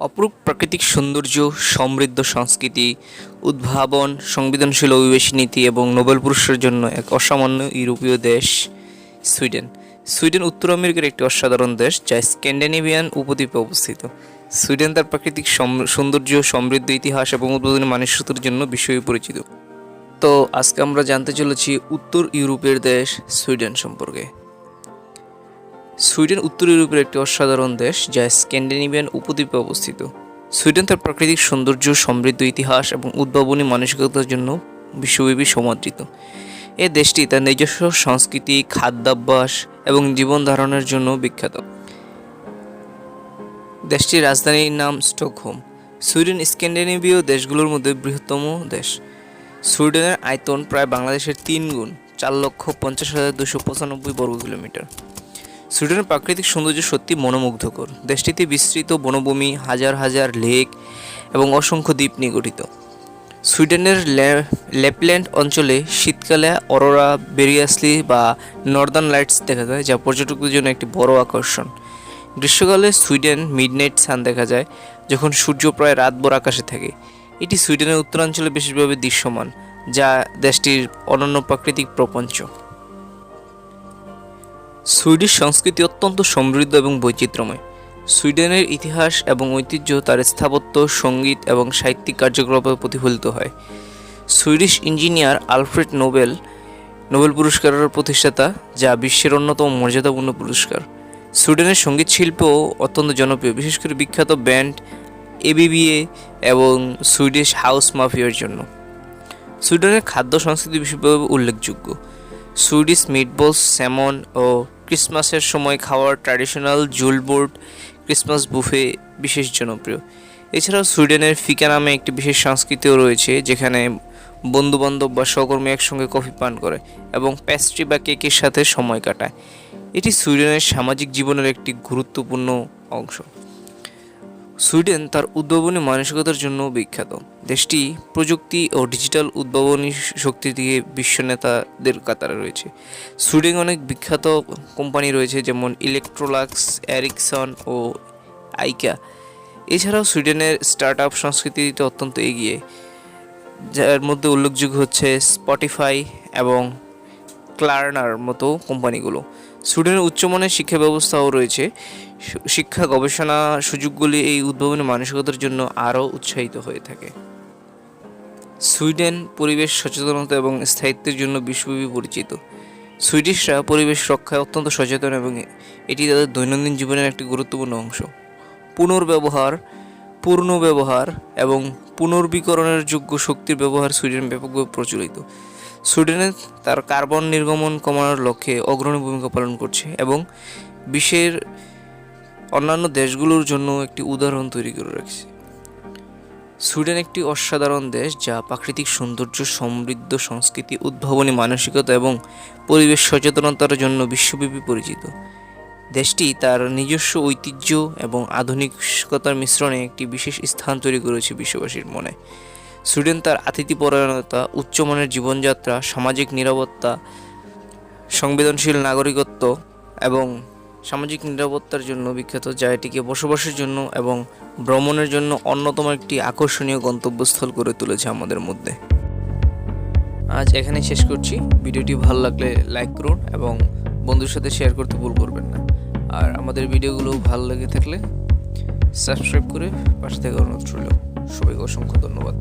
অপরূপ প্রাকৃতিক সৌন্দর্য, সমৃদ্ধ সংস্কৃতি, উদ্ভাবন, সংবেদনশীল অভিবাসী নীতি এবং নোবেল পুরস্কারের জন্য এক অসামান্য ইউরোপীয় দেশ সুইডেন। সুইডেন উত্তর আমেরিকার একটি অসাধারণ দেশ যা স্ক্যান্ডিনেভিয়ান উপদ্বীপে অবস্থিত। সুইডেন তার প্রাকৃতিক সৌন্দর্য, সমৃদ্ধ ইতিহাস এবং উদ্বোধনী মানসিকতার জন্য বিশ্বই পরিচিত। তো আজকে আমরা জানতে চলেছি উত্তর ইউরোপের দেশ সুইডেন সম্পর্কে। সুইডেন উত্তর ইউরোপের একটি অসাধারণ দেশ যা স্ক্যান্ডিনেভিয়ান উপদ্বীপে অবস্থিত। সুইডেন তার প্রাকৃতিক সৌন্দর্য, সমৃদ্ধ ইতিহাস এবং উদ্ভাবনী মানসিকতার জন্য বিশ্বব্যাপী সমাদৃত। এ দেশটি তার নিজস্ব সংস্কৃতি, খাদ্যাভ্যাস এবং জীবন ধারণের জন্য বিখ্যাত। দেশটির রাজধানীর নাম স্টকহোম। সুইডেন স্ক্যান্ডিনেভীয় দেশগুলোর মধ্যে বৃহত্তম দেশ। সুইডেনের আয়তন প্রায় বাংলাদেশের তিন গুণ, চার লক্ষ পঞ্চাশ হাজার দুশো পঁচানব্বই বর্গ কিলোমিটার সুইডেনের প্রাকৃতিক সৌন্দর্য সত্যি মনোমুগ্ধকর। দেশটিতে বিস্তৃত বনভূমি, হাজার হাজার লেক এবং অসংখ্য দ্বীপ নিয়ে গঠিত সুইডেনের লে- ল্যাপল্যান্ড অঞ্চলে শীতকালে অরোরা, বেরিয়াসলি বা নর্দার্ন লাইটস দেখা যায়, যা পর্যটকদের জন্য একটি বড় আকর্ষণ। গ্রীষ্মকালে সুইডেন মিডনাইট সান দেখা যায়, যখন সূর্য প্রায় রাতভর আকাশে থাকে। এটি সুইডেনের উত্তরাঞ্চলে বিশেষভাবে দৃশ্যমান, যা দেশটির অনন্য প্রাকৃতিক প্রপঞ্চ। সুইডিশ সংস্কৃতি অত্যন্ত সমৃদ্ধ এবং বৈচিত্র্যময়। সুইডেনের ইতিহাস এবং ঐতিহ্য তার স্থাপত্য, সংগীত এবং সাহিত্যিক কার্যকলাপে প্রতিফলিত হয়। Swedish engineer Alfred Nobel Nobel পুরস্কারের প্রতিষ্ঠাতা, যা বিশ্বের অন্যতম মর্যাদাপূর্ণ পুরস্কার। সুইডেনের সংগীত শিল্পও অত্যন্ত জনপ্রিয়, বিশেষ করে বিখ্যাত ব্যান্ড এবিবিএ এবং সুইডিশ হাউস মাফিয়ার জন্য। সুইডেনের খাদ্য সংস্কৃতি বিশেষভাবে উল্লেখযোগ্য। সুইডিশ মিটবলস, স্যামন ও ক্রিসমাসের সময় খাওয়ার ট্র্যাডিশনাল জুলবোর্ড ক্রিসমাস বুফে বিশেষ জনপ্রিয়। এছাড়াও সুইডেনের ফিকা নামে একটি বিশেষ সংস্কৃতিও রয়েছে, যেখানে বন্ধুবান্ধব বা সহকর্মী একসঙ্গে কফি পান করে এবং প্যাস্ট্রি বা কেকের সাথে সময় কাটায়। এটি সুইডেনের সামাজিক জীবনের একটি গুরুত্বপূর্ণ অংশ। সুইডেন তার উদ্ভাবনী মানসিকতার জন্য বিখ্যাত। দেশটি প্রযুক্তি ও ডিজিটাল উদ্ভাবনী শক্তি দিয়ে বিশ্ব নেতাদের কাতারে রয়েছে। সুইডেন অনেক বিখ্যাত কোম্পানি রয়েছে, যেমন ইলেকট্রোলাক্স অ্যারিকসন ও আইকা এছাড়াও সুইডেনের স্টার্ট আপ সংস্কৃতিতে অত্যন্ত এগিয়ে, যার মধ্যে উল্লেখযোগ্য হচ্ছে স্পটিফাই এবং ক্লার্নার মতো কোম্পানিগুলো। সুইডেনের উচ্চমানের শিক্ষা ব্যবস্থাও রয়েছে। শিক্ষা গবেষণা সুযোগগুলি এই উদ্ভাবনী মানসিকতার জন্য আরও উৎসাহিত হয়ে থাকে। সুইডেন পরিবেশ সচেতনতা এবং স্থায়িত্বের জন্য বিশ্বব্যাপী পরিচিত। সুইডিশরা পরিবেশ রক্ষায় অত্যন্ত সচেতন এবং এটি তাদের দৈনন্দিন জীবনের একটি গুরুত্বপূর্ণ অংশ। পুনর্ব্যবহার পূর্ণ ব্যবহার এবং পুনর্বীকরণের যোগ্য শক্তির ব্যবহার সুইডেন ব্যাপকভাবে প্রচলিত। সুইডেনে তার কার্বন নির্গমন কমানোর লক্ষ্যে অগ্রণী ভূমিকা পালন করছে এবং বিশ্বের অন্যান্য দেশগুলোর জন্য একটি উদাহরণ তৈরি করে রাখছে। সুইডেন একটি অসাধারণ দেশ যা প্রাকৃতিক সৌন্দর্য, সমৃদ্ধ সংস্কৃতি, উদ্ভাবনী মানসিকতা এবং পরিবেশ সচেতনতার জন্য বিশ্বব্যাপী পরিচিত। দেশটি তার নিজস্ব ঐতিহ্য এবং আধুনিকতার মিশ্রণে একটি বিশেষ স্থান তৈরি করেছে বিশ্ববাসীর মনে। সুইডেন তার আতিথ্যপরায়ণতা, উচ্চমানের জীবনযাত্রা, সামাজিক নিরাপত্তা, সংবেদনশীল নাগরিকত্ব এবং সামাজিক নিরাপত্তার জন্য বিখ্যাত যা এটিকে বসবাসের জন্য এবং ভ্রমণের জন্য অন্যতম একটি আকর্ষণীয় গন্তব্যস্থল করে তুলেছে আমাদের মধ্যে। আজ এখানে শেষ করছি। ভিডিওটি ভালো লাগলে লাইক করুন এবং বন্ধুর সাথে শেয়ার করতে ভুল করবেন না। আর আমাদের ভিডিওগুলো ভালো লেগে থাকলে সাবস্ক্রাইব করে পাশে থেকে অনুরোধ রইল। সবাইকে অসংখ্য ধন্যবাদ।